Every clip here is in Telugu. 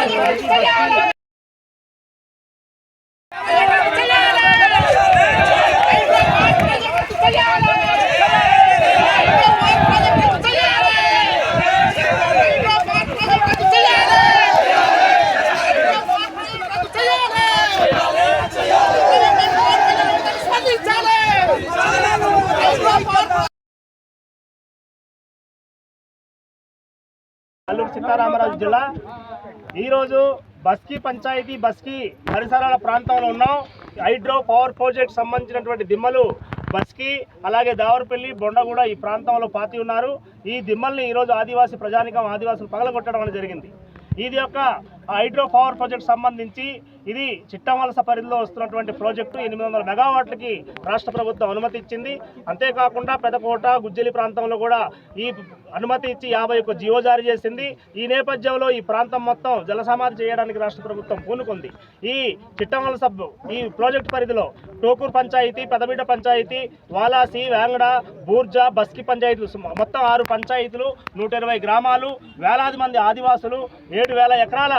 అల్లూరు సీతారామరాజు జిల్లా ఈరోజు బస్కి పంచాయతీ బస్కి పరిసరాల ప్రాంతంలో ఉన్నాం. హైడ్రో పవర్ ప్రాజెక్ట్ సంబంధించినటువంటి దిమ్మలు బస్కి అలాగే దావరపల్లి బొండగూడ ఈ ప్రాంతంలో పాతి ఉన్నారు. ఈ దిమ్మల్ని ఈరోజు ఆదివాసీ ప్రజానికం ఆదివాసులు పగలగొట్టడం అనేది జరిగింది. ఇది యొక్క హైడ్రో పవర్ ప్రాజెక్ట్ సంబంధించి ఇది చిట్టవలస పరిధిలో వస్తున్నటువంటి ప్రాజెక్టు ఎనిమిది వందల మెగావాట్లకి రాష్ట్ర ప్రభుత్వం అనుమతి ఇచ్చింది. అంతేకాకుండా పెదకోట గుజ్జలి ప్రాంతంలో కూడా ఈ అనుమతి ఇచ్చి యాభై ఒక్క జియో జారీ చేసింది. ఈ నేపథ్యంలో ఈ ప్రాంతం మొత్తం జలసమాధి చేయడానికి రాష్ట్ర ప్రభుత్వం పూనుకుంది. ఈ చిట్టవలస ఈ ప్రాజెక్టు పరిధిలో టోకూర్ పంచాయతీ పెదబిడ్డ పంచాయతీ వాలాసి వేంగడ బూర్జా బస్కి పంచాయతీలు మొత్తం ఆరు పంచాయతీలు నూట ఇరవై గ్రామాలు వేలాది మంది ఆదివాసులు ఏడు వేల ఎకరాల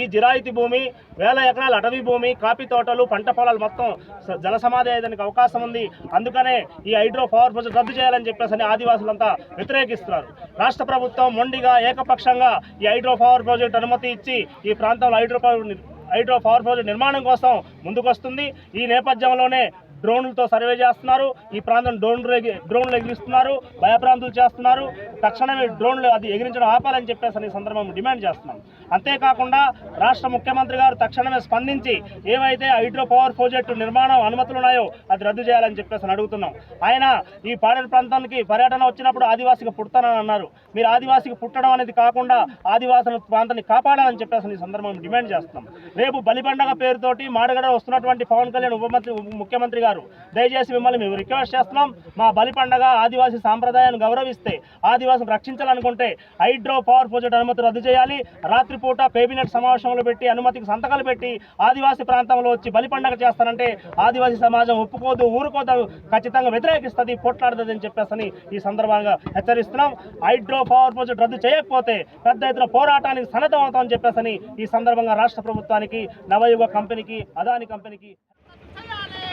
ఈ జిరాయితీ భూమి వేల ఎకరాల అటవీ భూమి కాఫీ తోటలు పంట పొలాలు మొత్తం స- జల సమాధి అయ్యేదానికి అవకాశం ఉంది. అందుకనే ఈ హైడ్రో పవర్ ప్రాజెక్ట్ రద్దు చేయాలని చెప్పేసి అని ఆదివాసులంతా వ్యతిరేకిస్తున్నారు. రాష్ట్ర ప్రభుత్వం మొండిగా ఏకపక్షంగా ఈ హైడ్రో పవర్ ప్రాజెక్ట్ అనుమతి ఇచ్చి ఈ ప్రాంతంలో hydro power hydro power project నిర్మాణం కోసం ముందుకొస్తుంది. ఈ నేపథ్యంలోనే డ్రోన్లతో సర్వే చేస్తున్నారు. ఈ ప్రాంతం డ్రోన్లు ఎగి- డ్రోన్లు ఎగిరిస్తున్నారు. భయప్రాంతులు చేస్తున్నారు. తక్షణమే డ్రోన్లు అది ఎగిరించడం ఆపాలని చెప్పేసి ఈ సందర్భం డిమాండ్ చేస్తున్నాం. అంతేకాకుండా రాష్ట్ర ముఖ్యమంత్రి గారు తక్షణమే స్పందించి ఏవైతే హైడ్రో పవర్ ప్రాజెక్టు నిర్మాణం అనుమతులు ఉన్నాయో అది రద్దు చేయాలని చెప్పేసి అని అడుగుతున్నాం. ఆయన ఈ పాడేరు ప్రాంతానికి పర్యటన వచ్చినప్పుడు ఆదివాసికి పుడతానని అన్నారు. మీరు ఆదివాసికి పుట్టడం అనేది కాకుండా ఆదివాసుల ప్రాంతాన్ని కాపాడాలని చెప్పేసి ఈ సందర్భం డిమాండ్ చేస్తున్నాం. రేపు బలిపండగ పేరుతోటి మాడగడ వస్తున్నటువంటి పవన్ కళ్యాణ్ ఉప ముఖ్యమంత్రి గారు దయచేసి మిమ్మల్ని మేము రిక్వెస్ట్ చేస్తున్నాం. మా బలి పండగ ఆదివాసీ సాంప్రదాయాన్ని గౌరవిస్తే ఆదివాసం రక్షించాలనుకుంటే హైడ్రో పవర్ ప్రాజెక్ట్ అనుమతి రద్దు చేయాలి. రాత్రిపూట కేబినెట్ సమావేశంలో పెట్టి అనుమతికి సంతకాలు పెట్టి ఆదివాసీ ప్రాంతంలో వచ్చి బలి పండగ చేస్తానంటే ఆదివాసీ సమాజం ఒప్పుకోదు ఊరుకోదు ఖచ్చితంగా వ్యతిరేకిస్తుంది పోట్లాడుతుంది అని చెప్పేసి ఈ సందర్భంగా హెచ్చరిస్తున్నాం. హైడ్రో పవర్ ప్రాజెక్ట్ రద్దు చేయకపోతే పెద్ద ఎత్తున పోరాటానికి సన్నద్ధం అవుతామని చెప్పేసి ఈ సందర్భంగా రాష్ట్ర ప్రభుత్వానికి నవయుగ కంపెనీకి అదాని కంపెనీకి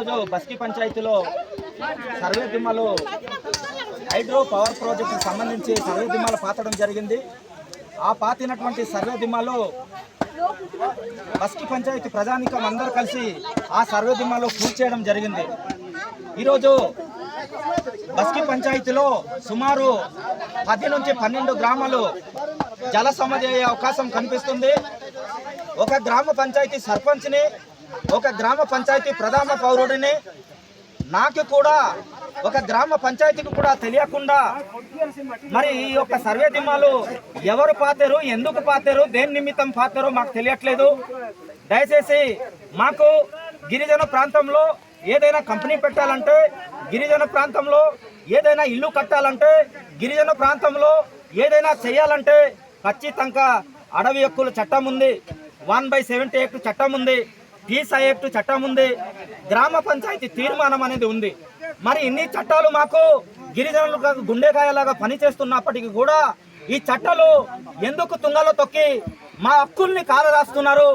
ఈరోజు బస్కి పంచాయతీలో సర్వే దిమ్మలు హైడ్రో పవర్ ప్రాజెక్టుకు సంబంధించి సర్వే దిమ్మలు పాతడం జరిగింది. ఆ పాతినటువంటి సర్వే దిమ్మలు బస్కి పంచాయతీ ప్రజానికం అందరూ కలిసి ఆ సర్వే దిమ్మలు కూల్చేయడం జరిగింది. ఈరోజు బస్కి పంచాయతీలో సుమారు పది నుంచి పన్నెండు గ్రామాలు జల సమధి అవకాశం కనిపిస్తుంది. ఒక గ్రామ పంచాయతీ సర్పంచ్ని ఒక గ్రామ పంచాయతీ ప్రధాన పౌరుడిని నాకు కూడా ఒక గ్రామ పంచాయతీకి కూడా తెలియకుండా మరి ఈ యొక్క సర్వే దిమ్మాలు ఎవరు పాతారు ఎందుకు పాతారు దేని నిమిత్తం పాతారో మాకు తెలియట్లేదు. దయచేసి మాకు గిరిజన ప్రాంతంలో ఏదైనా కంపెనీ పెట్టాలంటే గిరిజన ప్రాంతంలో ఏదైనా ఇల్లు కట్టాలంటే గిరిజన ప్రాంతంలో ఏదైనా చేయాలంటే ఖచ్చితంగా అడవి హక్కుల చట్టం ఉంది వన్ బై సెవెంటీ ఎయిట్ చట్టం ఉంది. పీసా యాక్ట్ చట్టం ఉంది. గ్రామ పంచాయతీ తీర్మానం అనేది ఉంది. మరి ఇన్ని చట్టాలు మాకు గిరిజనులకు గుండెకాయలాగా పనిచేస్తున్నప్పటికీ కూడా ఈ చట్టాలు ఎందుకు తుంగలో తొక్కి మా హక్కుల్ని కాలరాస్తున్నారు?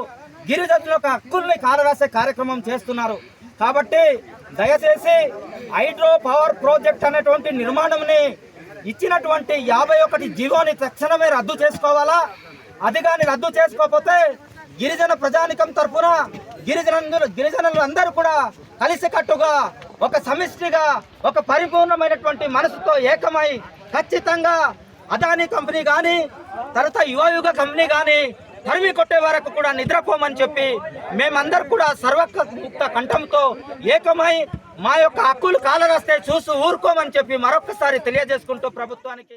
గిరిజనుల యొక్క హక్కుల్ని కాలరాసే కార్యక్రమం చేస్తున్నారు. కాబట్టి దయచేసి హైడ్రో పవర్ ప్రాజెక్ట్ అనేటువంటి నిర్మాణంని ఇచ్చినటువంటి యాభై ఒకటి జీవోని తక్షణమే రద్దు చేసుకోవాలా? అది కానీ రద్దు చేసుకోకపోతే గిరిజన ప్రజానికం తరఫున గిరిజనులు గిరిజనులు అందరూ కూడా కలిసికట్టుగా ఒక సమిష్టిగా ఒక పరిపూర్ణమైనటువంటి మనసుతో ఏకమై ఖచ్చితంగా అదానీ కంపెనీ కానీ తర్వాత యువయుగ కంపెనీ కానీ తరిమి కొట్టే వరకు కూడా నిద్రపోమని చెప్పి మేమందరూ కూడా సర్వముక్త కంఠంతో ఏకమై మా యొక్క హక్కులు కాలరాస్తే చూసి ఊరుకోమని చెప్పి మరొకసారి తెలియజేసుకుంటూ ప్రభుత్వానికి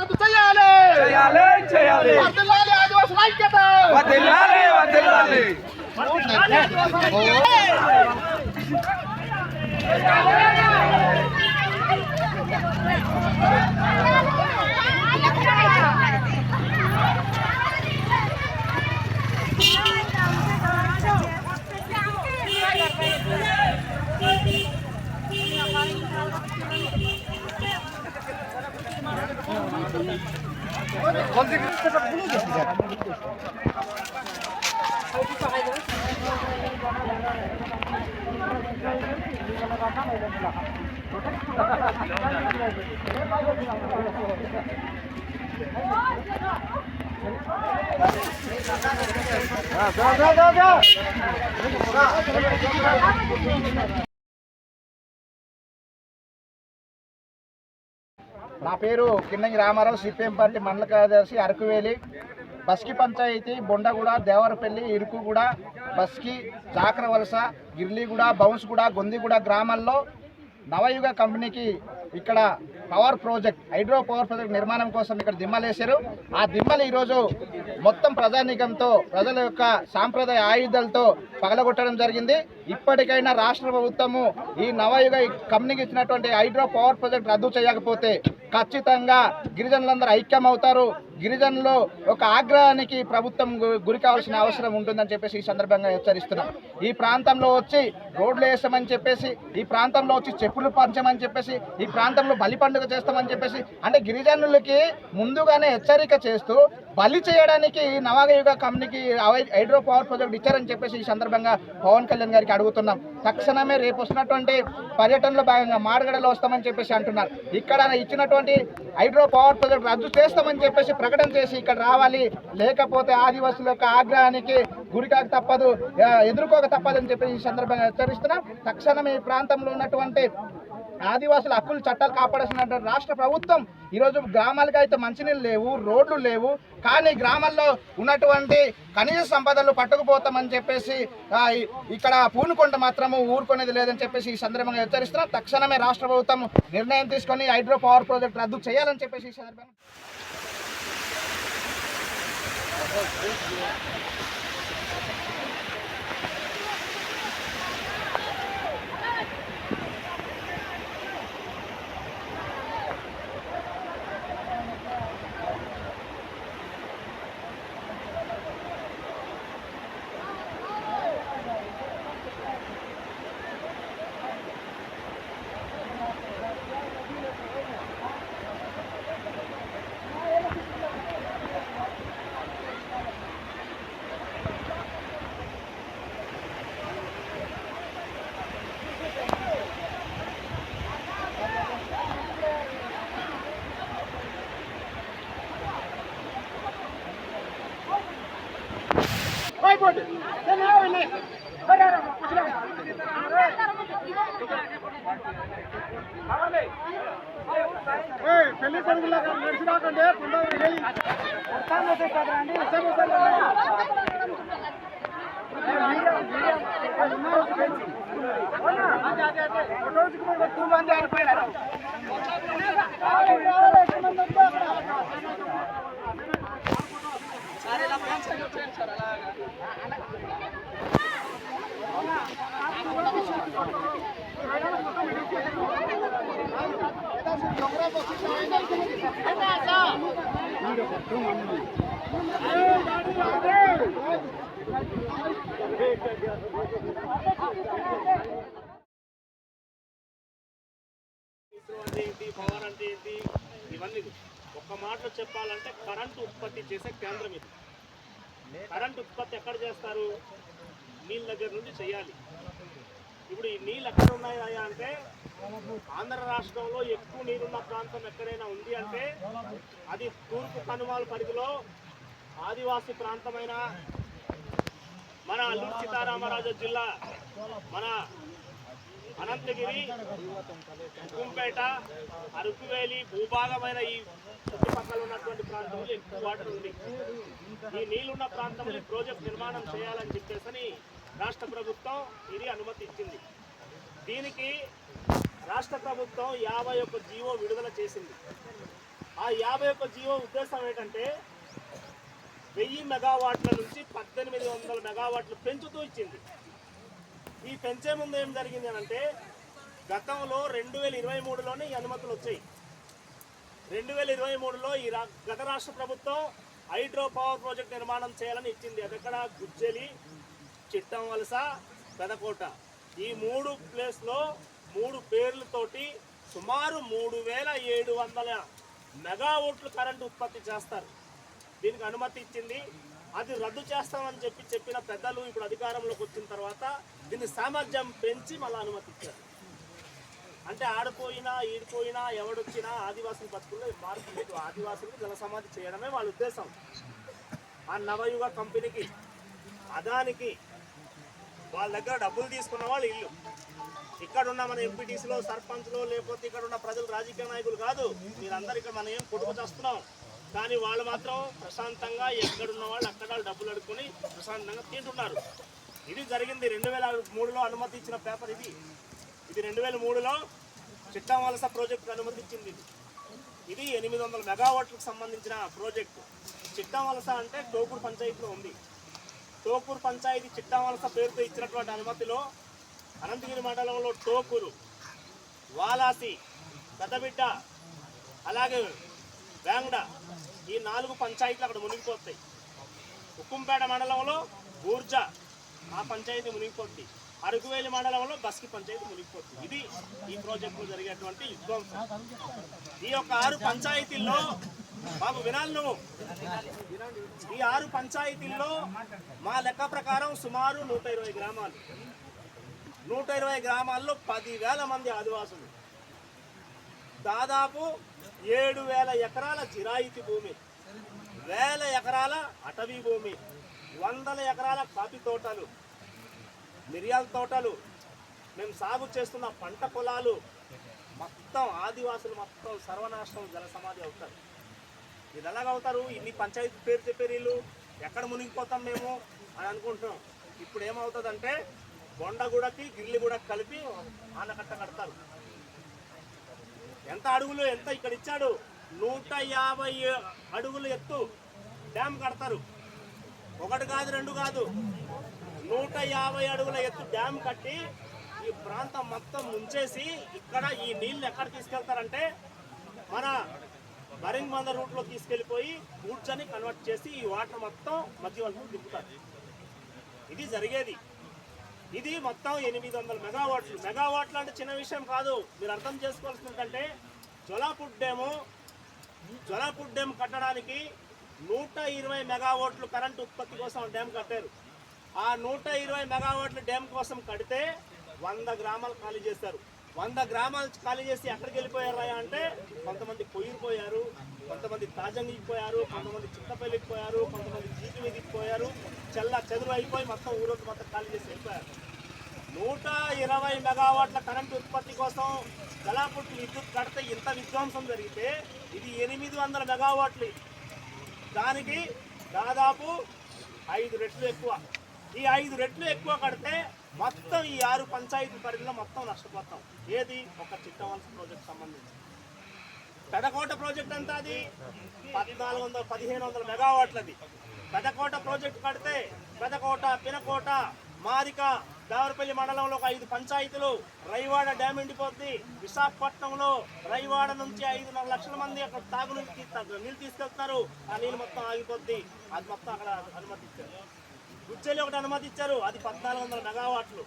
రద్దు చేయాలి. హైడ్రా పవర్ ప్రాజెక్ట్ మాత్రం రద్దు చేయాలి వర్ధిల్లాలి ఆదివాసుల ఐక్యత నా పేరు కిన్నంగి రామారావు సిపిఎం పార్టీ మండల కార్యదర్శి అరకువేలి. బస్కి పంచాయతీ బొండగూడ దేవరపల్లి ఇరుకుగూడ బస్కి జాకరవలస గిర్లీగూడ బౌన్స్గూడ గొందిగూడ గ్రామాల్లో నవయుగ కంపెనీకి ఇక్కడ power project hydro power project నిర్మాణం కోసం ఇక్కడ దిమ్మలేశారు ఆ దిమ్మలు ఈరోజు మొత్తం ప్రజానీకంతో ప్రజల యొక్క సాంప్రదాయ ఆయుధాలతో పగలగొట్టడం జరిగింది. ఇప్పటికైనా రాష్ట్ర ప్రభుత్వము ఈ నవయుగ కంపెనీకి ఇచ్చినటువంటి హైడ్రో పవర్ ప్రాజెక్ట్ రద్దు చేయకపోతే ఖచ్చితంగా గిరిజనులందరూ ఐక్యం అవుతారు గిరిజనులు ఒక ఆగ్రహానికి ప్రభుత్వం గురి కావాల్సిన అవసరం ఉంటుందని చెప్పేసి ఈ సందర్భంగా హెచ్చరిస్తున్నాం. ఈ ప్రాంతంలో వచ్చి రోడ్లు వేస్తామని చెప్పేసి ఈ ప్రాంతంలో వచ్చి చెప్పులు పంచమని చెప్పేసి ఈ ప్రాంతంలో బలి పండుగ చేస్తామని చెప్పేసి అంటే గిరిజనులకి ముందుగానే హెచ్చరిక చేస్తూ బలి చేయడానికి ఈ నవయుగ కంపెనీకి హైడ్రో పవర్ ప్రాజెక్ట్ ఇచ్చారని చెప్పేసి ఈ సందర్భంగా పవన్ కళ్యాణ్ గారికి అడుగుతున్నాం. తక్షణమే రేపు వస్తున్నటువంటి పర్యటనలో భాగంగా మాడగడలో వస్తామని చెప్పేసి అంటున్నారు. ఇక్కడ ఇచ్చినటువంటి హైడ్రో పవర్ ప్రాజెక్ట్ రద్దు చేస్తామని చెప్పేసి ప్రకటన చేసి ఇక్కడ రావాలి. లేకపోతే ఆదివాసుల యొక్క ఆగ్రహానికి గురికాక తప్పదు. ఎదుర్కోక తప్పదని చెప్పి ఈ సందర్భంగా హెచ్చరిస్తున్నాం. తక్షణం ఈ ప్రాంతంలో ఉన్నటువంటి ఆదివాసుల హక్కులు చట్టాలు కాపాడాల్సిన రాష్ట్ర ప్రభుత్వం ఈరోజు గ్రామాలకు అయితే మంచినీళ్ళు లేవు రోడ్లు లేవు. కానీ గ్రామాల్లో ఉన్నటువంటి ఖనిజ సంపదలు పట్టుకుపోతామని చెప్పేసి ఇక్కడ పూనుకొండ మాత్రము ఊరుకునేది లేదని చెప్పేసి ఈ సందర్భంగా హెచ్చరిస్తున్నాం. తక్షణమే రాష్ట్ర ప్రభుత్వం నిర్ణయం తీసుకొని హైడ్రో పవర్ ప్రాజెక్ట్ రద్దు చేయాలని చెప్పేసి ఈ సందర్భంగా Thank you. పెళ్లి కొడుకులా నడిచి రాకండి అంటే ఏంటి పవర్ అంటే ఏంటి ఇవన్నీ ఒక మాటలో చెప్పాలంటే కరెంటు ఉత్పత్తి చేసే కేంద్రం ఇది. కరెంట్ ఉత్పత్తి ఎక్కడ చేస్తారు? నీళ్ళ దగ్గర నుండి చేయాలి. ఇప్పుడు ఈ నీళ్ళు ఎక్కడ ఉన్నాయి అంటే ఆంధ్ర రాష్ట్రంలో ఎక్కువ నీరున్న ప్రాంతం ఎక్కడైనా ఉంది అంటే అది తూర్పు కనుమాల పరిధిలో ఆదివాసీ ప్రాంతమైన మన అల్లూరు సీతారామరాజు జిల్లా మన అనంతగిరి కుంపేట అరకువేలి భూభాగమైన ఈ చుట్టుపక్కల ఉన్నటువంటి ప్రాంతంలో ఎక్కువ వాటర్ ఉంది. ఈ నీళ్ళున్న ప్రాంతంలో ఈ ప్రాజెక్ట్ నిర్మాణం చేయాలని చెప్పేసి రాష్ట్ర ప్రభుత్వం ఇది అనుమతి ఇచ్చింది దీనికి రాష్ట్ర ప్రభుత్వం యాభై ఒక్క జీవో విడుదల చేసింది. ఆ యాభై ఒక్క జీవో ఉద్దేశం ఏంటంటే వెయ్యి మెగావాట్ల నుంచి పద్దెనిమిది వందల మెగావాట్లు పెంచుతూ ఇచ్చింది. ఈ పెంచే ముందు ఏం జరిగింది అంటే గతంలో రెండు వేల ఇరవై మూడులోనే ఈ అనుమతులు వచ్చాయి. రెండు వేల ఇరవై మూడులో ఈ రా గత రాష్ట్ర ప్రభుత్వం హైడ్రో పవర్ ప్రాజెక్ట్ నిర్మాణం చేయాలని ఇచ్చింది. అదెక్కడ గుజ్జలి చిట్టం వలస పెదకోట. ఈ మూడు ప్లేస్లో మూడు పేర్లతోటి సుమారు మూడు వేల ఏడు వందల మెగావోట్లు కరెంటు ఉత్పత్తి చేస్తారు. దీనికి అనుమతి ఇచ్చింది అది రద్దు చేస్తామని చెప్పి చెప్పిన పెద్దలు ఇప్పుడు అధికారంలోకి వచ్చిన తర్వాత దీన్ని సామర్థ్యం పెంచి మళ్ళీ అనుమతించారు అంటే ఆడిపోయినా ఈడిపోయినా ఎవడొచ్చినా ఆదివాసుల బతుకుల్లో మార్పు లేదు. ఆదివాసులకు జల సమాధి చేయడమే వాళ్ళ ఉద్దేశం. ఆ నవయుగ కంపెనీకి అదానికి వాళ్ళ దగ్గర డబ్బులు తీసుకున్న వాళ్ళు ఇల్లు. ఇక్కడ ఉన్న మన ఎంపీటీసీలో సర్పంచ్లో లేకపోతే ఇక్కడ ఉన్న ప్రజలు రాజకీయ నాయకులు కాదు. మీరందరూ ఇక్కడ మనం ఏం కొడుకు చేస్తున్నాం? కానీ వాళ్ళు మాత్రం ప్రశాంతంగా ఎక్కడున్న వాళ్ళు అక్కడ వాళ్ళు డబ్బులు అడుక్కొని ప్రశాంతంగా తింటున్నారు. ఇది జరిగింది రెండు వేల మూడులో అనుమతి ఇచ్చిన పేపర్ ఇది. ఇది రెండు వేల మూడులో చిట్టం వలస ప్రాజెక్టు అనుమతించింది ఇది. ఇది ఎనిమిది వందల మెగావాట్లకు సంబంధించిన ప్రాజెక్టు. చిట్టం వలస అంటే టోకూర్ పంచాయతీలో ఉంది. టోకూర్ పంచాయతీ చిట్టం వలస పేరుతో ఇచ్చినటువంటి అనుమతిలో అనంతగిరి మండలంలో టోకూరు వాలాసి పెద్దబిడ్డ అలాగే వేంగడ ఈ నాలుగు పంచాయతీలు అక్కడ మునిగిపోతాయి. ఉక్కుంపేట మండలంలో ఊర్జా ఆ పంచాయతీ మునిగిపోతుంది అరకువేలి మండలంలో బస్కి పంచాయతీ మునిగిపోతుంది ఇది ఈ ప్రాజెక్టులో జరిగేటువంటి విధ్వంసం. ఈ యొక్క ఆరు పంచాయతీల్లో బాబు వినాలి నువ్వు. ఈ ఆరు పంచాయతీల్లో మా లెక్క ప్రకారం సుమారు నూట ఇరవై గ్రామాలు. నూట ఇరవై గ్రామాల్లో పదివేల మంది ఆదివాసులు. దాదాపు ఏడు వేల ఎకరాల జిరాయితీ భూమి వేల ఎకరాల అటవీ భూమి వందల ఎకరాల కాఫీ తోటలు మిరియాల తోటలు. మేము సాగు చేస్తున్న పంట పొలాలు మొత్తం ఆదివాసులు మొత్తం సర్వనాశనం జల సమాధి అవుతారు. ఇది ఎలాగవుతారు ఇన్ని పంచాయతీ పేరు చెప్పే వీళ్ళు ఎక్కడ మునిగిపోతాం మేము అని అనుకుంటున్నాం. ఇప్పుడు ఏమవుతుందంటే బొండగూడకి గిర్లిగూడకి కలిపి ఆనకట్ట కడతారు. ఎంత అడుగులు ఎంత ఇక్కడ ఇచ్చాడు? నూట యాభై అడుగులు ఎత్తు డ్యామ్ కడతారు. ఒకటి కాదు రెండు కాదు. నూట యాభై అడుగుల ఎత్తు డ్యామ్ కట్టి ఈ ప్రాంతం మొత్తం ముంచేసి ఇక్కడ ఈ నీళ్ళు ఎక్కడ తీసుకెళ్తారంటే మన బరింగ్ మంద రూట్లో తీసుకెళ్ళిపోయి కూర్చొని కన్వర్ట్ చేసి ఈ వాటర్ మొత్తం మధ్యవర్తులు దింపుతారు. ఇది జరిగేది. ఇది మొత్తం ఎనిమిది వందల మెగావాట్లు. మెగావాట్లు అంటే చిన్న విషయం కాదు. మీరు అర్థం చేసుకోవాల్సింది ఏంటంటే జొలాపుట్ డ్యాము జొలాపుట్ డ్యామ్ కట్టడానికి నూట ఇరవై మెగావాట్లు కరెంట్ ఉత్పత్తి కోసం డ్యామ్ కట్టారు. ఆ నూట ఇరవై మెగావాట్లు డ్యామ్ కోసం కడితే వంద గ్రామాలు ఖాళీ చేశారు. వంద గ్రామాలు ఖాళీ చేసి ఎక్కడికి వెళ్ళిపోయారా అంటే కొంతమంది పొయ్యిపోయారు కొంతమంది తాజంగికి పోయారు కొంతమంది చిత్తపల్లికి పోయారు కొంతమంది జీటి మీదకి పోయారు చెల్ల చెదురు అయిపోయి మొత్తం ఊరోజు మొత్తం ఖాళీ చేసి వెళ్ళిపోయారు. నూట ఇరవై మెగావాట్ల కరెంటు ఉత్పత్తి కోసం జలాపుట్టి విద్యుత్ కడితే ఇంత విధ్వంసం జరిగితే ఇది ఎనిమిది వందల మెగావాట్లు. దానికి దాదాపు ఐదు రెట్లు ఎక్కువ. ఈ ఐదు రెట్లు ఎక్కువ కడితే మొత్తం ఈ ఆరు పంచాయతీ పరిధిలో మొత్తం నష్టపోతాం. ఏది? ఒక చిట్టవలస ప్రాజెక్ట్ సంబంధించి. పెదకోట ప్రాజెక్ట్ అంతా అది? పద్నాలుగు వందల పదిహేను వందల మెగావాట్లది. పెదకోట ప్రాజెక్ట్ కడితే పెదకోట పినకోట మారిక దేవరపల్లి మండలంలో ఒక ఐదు పంచాయతీలు. రైవాడ డ్యామ్ ఎండిపోద్ది. విశాఖపట్నంలో రైవాడ నుంచి ఐదున్నర లక్షల మంది అక్కడ తాగునీరు తీ- నీళ్ళు తీసుకెళ్తున్నారు. ఆ నీళ్ళు మొత్తం ఆగిపోద్ది. అది మొత్తం అక్కడ అనుమతిస్తారు గుజ్జలి ఒకటి అనుమతి ఇచ్చారు అది పద్నాలుగు వందల మెగావాట్లు.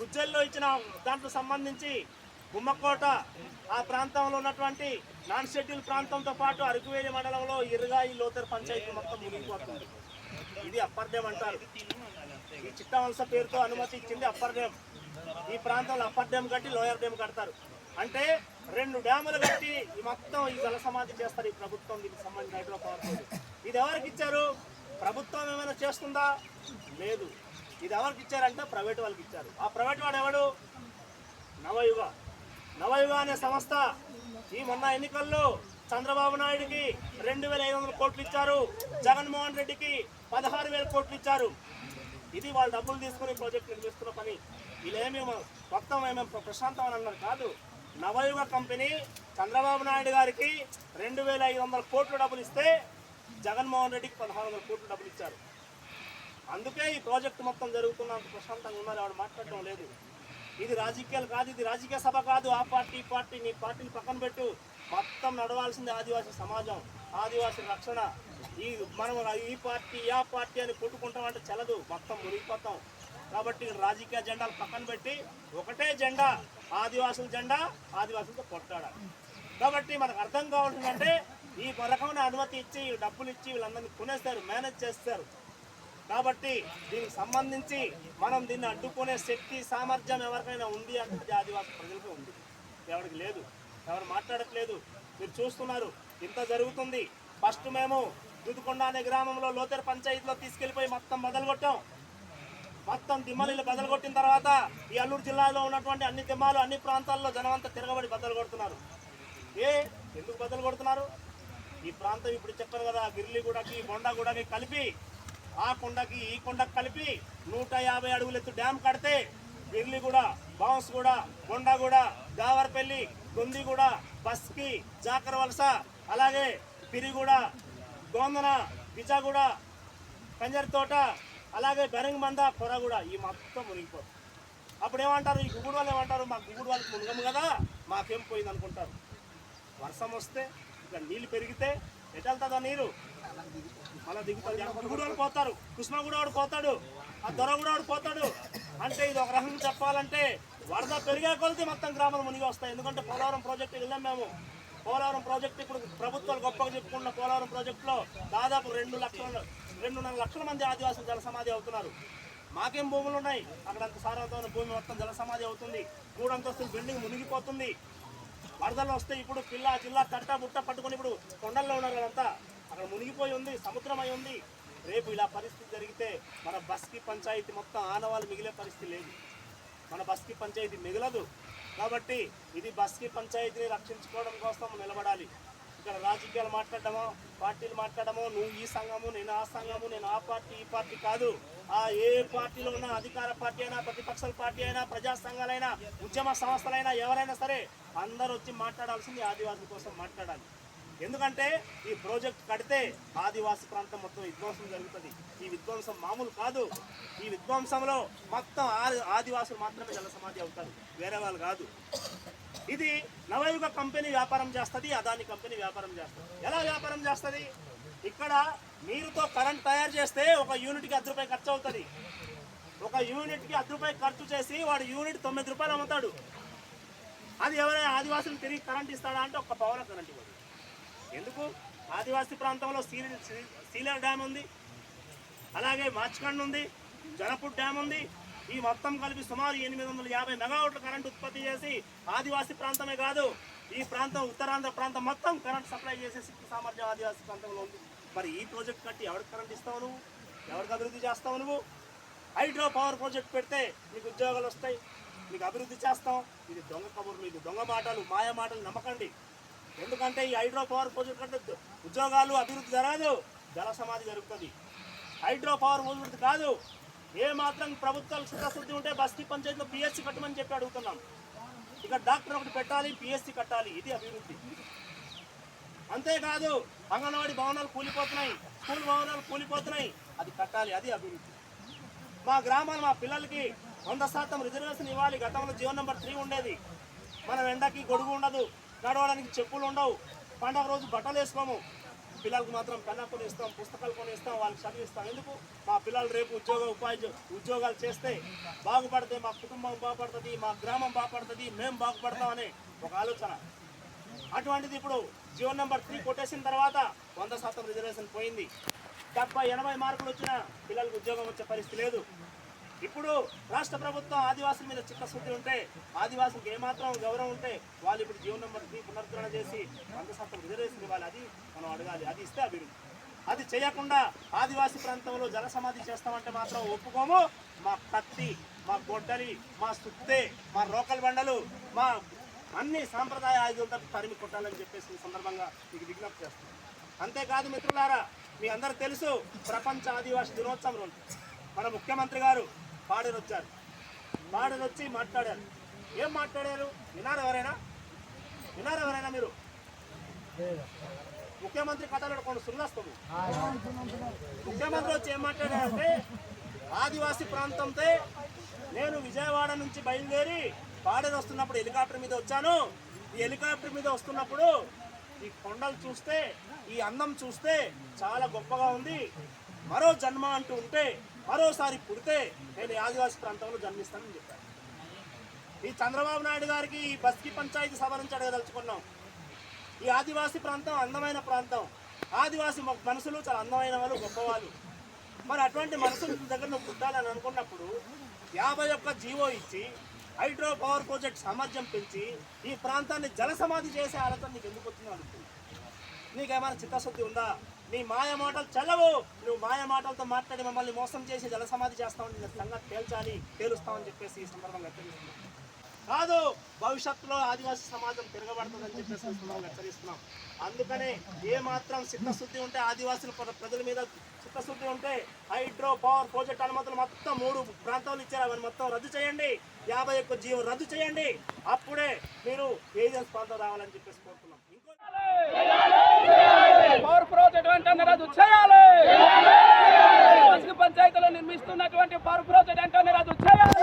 గుజ్జల్లో ఇచ్చిన దాంట్లో సంబంధించి గుమ్మకోట ఆ ప్రాంతంలో ఉన్నటువంటి నాన్ షెడ్యూల్ ప్రాంతంతో పాటు అరకువేలి మండలంలో ఇరుగాయి లోతర్ పంచాయతీ మొత్తం మునిగిపోతుంది. ఇది అప్పర్ డ్యామ్ అంటారు. ఈ చిట్టవలస పేరుతో అనుమతి ఇచ్చింది అప్పర్ డ్యామ్ ఈ ప్రాంతంలో అప్పర్ డ్యామ్ కట్టి లోయర్ డ్యామ్ కడతారు. అంటే రెండు డ్యాములు కట్టి ఈ మొత్తం ఈ జల సమాధి చేస్తారు ఈ ప్రభుత్వం. దీనికి సంబంధించిన హైడ్రో పవర్ ఇది ఎవరికి ఇచ్చారు? ప్రభుత్వం ఏమైనా చేస్తుందా? లేదు. ఇది ఎవరికి ఇచ్చారంటే ప్రైవేట్ వాళ్ళకి ఇచ్చారు. ఆ ప్రైవేట్ వాడు ఎవడు? నవయుగ. నవయుగ అనే సంస్థ ఈ మొన్న ఎన్నికల్లో చంద్రబాబు నాయుడుకి రెండు వేల ఐదు వందల కోట్లు ఇచ్చారు. జగన్మోహన్ రెడ్డికి పదహారు వేల కోట్లు ఇచ్చారు. ఇది వాళ్ళు డబ్బులు తీసుకుని ప్రాజెక్ట్ నిర్మిస్తున్న పని. వీళ్ళేమి మొత్తం ఏమేమి ప్రశాంతం అని అన్నారు కాదు. నవయుగ కంపెనీ చంద్రబాబు నాయుడు గారికి రెండు వేల ఐదు వందల కోట్లు డబ్బులు ఇస్తే జగన్మోహన్ రెడ్డికి పదహారు వందల కోట్లు డబ్బులు ఇచ్చారు. అందుకే ఈ ప్రాజెక్ట్ మొత్తం జరుగుతున్నంత ప్రశాంతంగా ఉన్నారు ఆవిడ మాట్లాడటం లేదు. ఇది రాజకీయాలు కాదు ఇది రాజకీయ సభ కాదు. ఆ పార్టీ ఈ పార్టీ నీ పార్టీని పక్కన పెట్టు. మొత్తం నడవాల్సింది ఆదివాసీ సమాజం ఆదివాసీ రక్షణ. ఈ మనం ఈ పార్టీ ఆ పార్టీ అని కొట్టుకుంటామంటే చెలదు మొత్తం మునిగిపోతాం. కాబట్టి రాజకీయ జెండాలు పక్కన పెట్టి ఒకటే జెండా ఆదివాసుల జెండా ఆదివాసులతో కొట్టాడాలి కాబట్టి మనకు అర్థం కావాల్సిందంటే ఈ రకమైన అనుమతి ఇచ్చి డబ్బులు ఇచ్చి వీళ్ళందరినీ కొనేస్తారు మేనేజ్ చేస్తారు. కాబట్టి దీనికి సంబంధించి మనం దీన్ని అడ్డుకునే శక్తి సామర్థ్యం ఎవరికైనా ఉంది అంటే ఆదివాసీ ప్రజలకు ఉంది. ఎవరికి లేదు. ఎవరు మాట్లాడట్లేదు. మీరు చూస్తున్నారు ఇంత జరుగుతుంది. ఫస్ట్ మేము దుదుకొండ అనే గ్రామంలో లోతెర పంచాయతీలో తీసుకెళ్ళిపోయి మొత్తం బదలగొట్టాం. మొత్తం దిమ్మలీలు బదలగొట్టిన తర్వాత ఈ అల్లూరు జిల్లాలో ఉన్నటువంటి అన్ని దిమ్మాలు అన్ని ప్రాంతాల్లో జనమంతా తిరగబడి బదలగొడుతున్నారు. కొడుతున్నారు ఏ? ఎందుకు బదలు కొడుతున్నారు ఈ ప్రాంతం ఇప్పుడు చెప్పారు కదా గిర్లిగూడకి బొండగూడకి కలిపి ఆ కొండకి ఈ కొండకు కలిపి నూట యాభై అడుగులు ఎత్తు డ్యామ్ కడితే బిర్లిగూడ బాన్స్గూడ కొండగూడ గావరపల్లి గొందిగూడ బస్కి జాకర్ వలస అలాగే పిరిగూడ గోందన విజాగూడ కంజరితోట అలాగే బెరంగ్ మంద కొరగూడ ఈ మొత్తం మునిగిపోతుంది. అప్పుడు ఏమంటారు ఈ గుగుడు వాళ్ళు ఏమంటారు? మా గుగుడు వాళ్ళకి మునగము కదా మాకేం పోయింది అనుకుంటారు. వర్షం వస్తే ఇక నీళ్ళు పెరిగితే ఎటు వెళ్తుందా నీరు? అలా దిగుతుంది గుగుడు వాళ్ళు పోతారు కృష్ణగూడ వాడు పోతాడు. ఆ దొర కూడా వాడు పోతాడు. అంటే ఇది ఒక రకంగా చెప్పాలంటే వరద పెరిగే కొలితే మొత్తం గ్రామాలు మునిగి వస్తాయి. ఎందుకంటే పోలవరం ప్రాజెక్టు వెళ్ళాం మేము. పోలవరం ప్రాజెక్టు ఇప్పుడు ప్రభుత్వాలు గొప్పగా చెప్పుకున్న పోలవరం ప్రాజెక్టులో దాదాపు రెండు లక్షల రెండున్నర లక్షల మంది ఆదివాసులు జలసమాధి అవుతున్నారు. మాకేం భూములు ఉన్నాయి? అక్కడ అంత సారవంతమైన భూమి మొత్తం జలసమాధి అవుతుంది. మూడు అంతస్తుల బిల్డింగ్ మునిగిపోతుంది. వరదలు వస్తే ఇప్పుడు పిల్ల జిల్లా తట్ట బుట్ట పట్టుకొని ఇప్పుడు కొండల్లో ఉన్నారు వాళ్ళంతా. అక్కడ మునిగిపోయి ఉంది సముద్రం అయి ఉంది. రేపు ఇలా పరిస్థితి జరిగితే మన బస్కి పంచాయతీ మొత్తం ఆనవాళ్ళు మిగిలే పరిస్థితి లేదు. మన బస్కి పంచాయతీ మిగలదు. కాబట్టి ఇది బస్కి పంచాయతీని రక్షించుకోవడం కోసం నిలబడాలి. ఇక్కడ రాజకీయాలు మాట్లాడడమో పార్టీలు మాట్లాడడమో నువ్వు ఈ సంఘము నేను ఆ సంఘము నేను ఆ పార్టీ ఈ పార్టీ కాదు. ఆ ఏ పార్టీలో ఉన్న అధికార పార్టీ అయినా ప్రతిపక్షాల పార్టీ అయినా ప్రజా సంఘాలైనా ఉద్యమ సంస్థలైనా ఎవరైనా సరే అందరూ వచ్చి మాట్లాడాల్సింది ఆదివాసుల కోసం మాట్లాడాలి. ఎందుకంటే ఈ ప్రాజెక్ట్ కడితే ఆదివాసి ప్రాంతం మొత్తం విధ్వంసం జరుగుతుంది. ఈ విధ్వంసం మామూలు కాదు. ఈ విధ్వంసంలో మొత్తం ఆది- ఆదివాసులు మాత్రమే జల సమాధి అవుతారు. వేరే వాళ్ళు కాదు. ఇది నవయుగ కంపెనీ వ్యాపారం చేస్తుంది అదాని కంపెనీ వ్యాపారం చేస్తుంది. ఎలా వ్యాపారం చేస్తుంది? ఇక్కడ నీరుతో కరెంట్ తయారు చేస్తే ఒక యూనిట్కి అర్ధ రూపాయలు ఖర్చు అవుతుంది. ఒక యూనిట్కి అర్ధ రూపాయలు ఖర్చు చేసి వాడు యూనిట్ తొమ్మిది రూపాయలు అమ్ముతాడు. అది ఎవరైనా ఆదివాసులు తిరిగి కరెంట్ ఇస్తాడా అంటే ఒక పవర్ కరెంట్ ఇవ్వదు ఎందుకు? ఆదివాసీ ప్రాంతంలో సీల సీలర్ డ్యామ్ ఉంది. అలాగే మార్చికండ్ ఉంది జనపూర్ డ్యామ్ ఉంది. ఈ మొత్తం కలిపి సుమారు ఎనిమిది వందల యాభై మెగావాట్ల కరెంట్ ఉత్పత్తి చేసి ఆదివాసీ ప్రాంతమే కాదు ఈ ప్రాంతం ఉత్తరాంధ్ర ప్రాంతం మొత్తం కరెంట్ సప్లై చేసే శక్తి సామర్థ్యం ఆదివాసీ ప్రాంతంలో ఉంది. మరి ఈ ప్రాజెక్ట్ కట్టి ఎవరికి కరెంట్ ఇస్తావు నువ్వు? ఎవరికి అభివృద్ధి చేస్తావు నువ్వు? హైడ్రో పవర్ ప్రాజెక్ట్ పెడితే నీకు ఉద్యోగాలు వస్తాయి నీకు అభివృద్ధి చేస్తాం. ఇది దొంగ కబుర్లు ఇది దొంగ మాటలు మాయ మాటలు నమ్మకండి. ఎందుకంటే ఈ హైడ్రో పవర్ ప్రాజెక్ట్ కంటే ఉద్యోగాలు అభివృద్ధి జరగదు. జల సమాధి జరుగుతుంది. హైడ్రో పవర్ ప్రాజెక్ట్ కాదు. ఏ మాత్రం ప్రభుత్వాలు చిత్తశుద్ధి ఉంటే బస్తీ పంచాయతీలో పిఎస్సి కట్టమని చెప్పి అడుగుతున్నాం. ఇక డాక్టర్ ఒకటి పెట్టాలి పిఎస్సి కట్టాలి. ఇది అభివృద్ధి. అంతేకాదు అంగన్వాడీ భవనాలు కూలిపోతున్నాయి. స్కూల్ భవనాలు కూలిపోతున్నాయి. అది కట్టాలి అది అభివృద్ధి. మా గ్రామాలు మా పిల్లలకి వంద శాతం రిజర్వేషన్ ఇవ్వాలి. గతంలో జీవో నెంబర్ త్రీ ఉండేది. మనం ఎండకి గొడుగు ఉండదు. నడవడానికి చెప్పులు ఉండవు. పండగ రోజు బట్టలు వేసుకోము. పిల్లలకు మాత్రం పెన్న కొని ఇస్తాం పుస్తకాలు కొని ఇస్తాం వాళ్ళకి చదివిస్తాం. ఎందుకు? మా పిల్లలు రేపు ఉద్యోగ ఉపాధి ఉద్యోగాలు చేస్తే బాగుపడితే మా కుటుంబం బాగుపడుతుంది మా గ్రామం బాగుపడుతుంది మేము బాగుపడతామనే ఒక ఆలోచన. అటువంటిది ఇప్పుడు జీవో నెంబర్ త్రీ కొట్టేసిన తర్వాత వంద శాతం రిజర్వేషన్ పోయింది. డెబ్బై ఎనభై మార్కులు వచ్చిన పిల్లలకు ఉద్యోగం వచ్చే పరిస్థితి లేదు. ఇప్పుడు రాష్ట్ర ప్రభుత్వం ఆదివాసుల మీద చిత్తశుద్ధి ఉంటే ఆదివాసులకు ఏమాత్రం గౌరవం ఉంటే వాళ్ళు ఇప్పుడు జీవన త్రీ పునరుద్ధరణ చేసి వంద శాతం రిజర్వేషన్ ఇవ్వాలి. అది మనం అడగాలి. అది ఇస్తే అభివృద్ధి. అది చేయకుండా ఆదివాసీ ప్రాంతంలో జల సమాధి చేస్తామంటే మాత్రం ఒప్పుకోము. మా కత్తి మా గొడ్డలి మా సుత్తే మా రోకల్ బండలు మా అన్ని సాంప్రదాయ ఆయుధాలతో తరిమి కొట్టాలని చెప్పేసి సందర్భంగా మీకు విజ్ఞప్తి చేస్తాను అంతేకాదు మిత్రులారా మీ అందరు తెలుసు ప్రపంచ ఆదివాసీ దినోత్సవం రోజు. మన ముఖ్యమంత్రి గారు పాడేరు వచ్చారు పాడేరు వచ్చి మాట్లాడారు. ఏం మాట్లాడారు? వినారు ఎవరైనా? వినారు ఎవరైనా మీరు? ముఖ్యమంత్రి కథలు కొన్ని సున్నాస్తాము ముఖ్యమంత్రి వచ్చి ఏం మాట్లాడారంటే ఆదివాసీ ప్రాంతంతో నేను విజయవాడ నుంచి బయలుదేరి పాడేరు వస్తున్నప్పుడు హెలికాప్టర్ మీద వచ్చాను. ఈ హెలికాప్టర్ మీద వస్తున్నప్పుడు ఈ కొండలు చూస్తే ఈ అందం చూస్తే చాలా గొప్పగా ఉంది. మరో జన్మ అంటూ ఉంటే మరోసారి పుడితే నేను ఈ ఆదివాసీ ప్రాంతంలో జన్మిస్తానని చెప్పాను ఈ చంద్రబాబు నాయుడు గారికి ఈ బస్కి పంచాయతీ సభ నుంచి అడగదలుచుకున్నాం. ఈ ఆదివాసీ ప్రాంతం అందమైన ప్రాంతం. ఆదివాసీ మనసులు చాలా అందమైన వాళ్ళు గొప్పవాళ్ళు. మరి అటువంటి మనసులు దగ్గర నువ్వు పుట్టాలని అనుకున్నప్పుడు యాభై ఒక్క జీవో ఇచ్చి హైడ్రో పవర్ ప్రాజెక్ట్ సామర్థ్యం పెంచి ఈ ప్రాంతాన్ని జలసమాధి చేసే ఆలోచన నీకు ఎందుకు వచ్చిందో అనుకుంటున్నాను నీకేమైనా చిత్తశుద్ధి ఉందా? నీ మాయ మాటలు చల్లవు. నువ్వు మాయ మాటలతో మాట్లాడి మమ్మల్ని మోసం చేసి జలసమాధి చేస్తామని సంగతి తేల్చాలి తేలుస్తామని చెప్పేసి ఈ సందర్భంగా హెచ్చరిస్తున్నాం కాదు భవిష్యత్తులో ఆదివాసీ సమాజం తిరగబడుతుందని చెప్పేసి హెచ్చరిస్తున్నాం. అందుకనే ఏ మాత్రం చిత్తశుద్ధి ఉంటే ఆదివాసుల ప్రజల మీద చిత్తశుద్ధి ఉంటే హైడ్రో పవర్ ప్రాజెక్ట్ అనుమతులు మొత్తం మూడు ప్రాంతాలు ఇచ్చారు. అవన్నీ మొత్తం రద్దు చేయండి. యాభై ఒక్క జీవో రద్దు చేయండి. అప్పుడే మీరు ఏజెన్స్ ప్రాంతం రావాలని చెప్పేసి కోరుతున్నాం. ఇంకో పవర్ ప్రాజెక్ట్ వెంటనే రద్దు చేయాలి. పంచాయతీలో నిర్మిస్తున్నటువంటి పవర్ ప్రాజెక్ట్ వెంటనే రద్దు చేయాలి.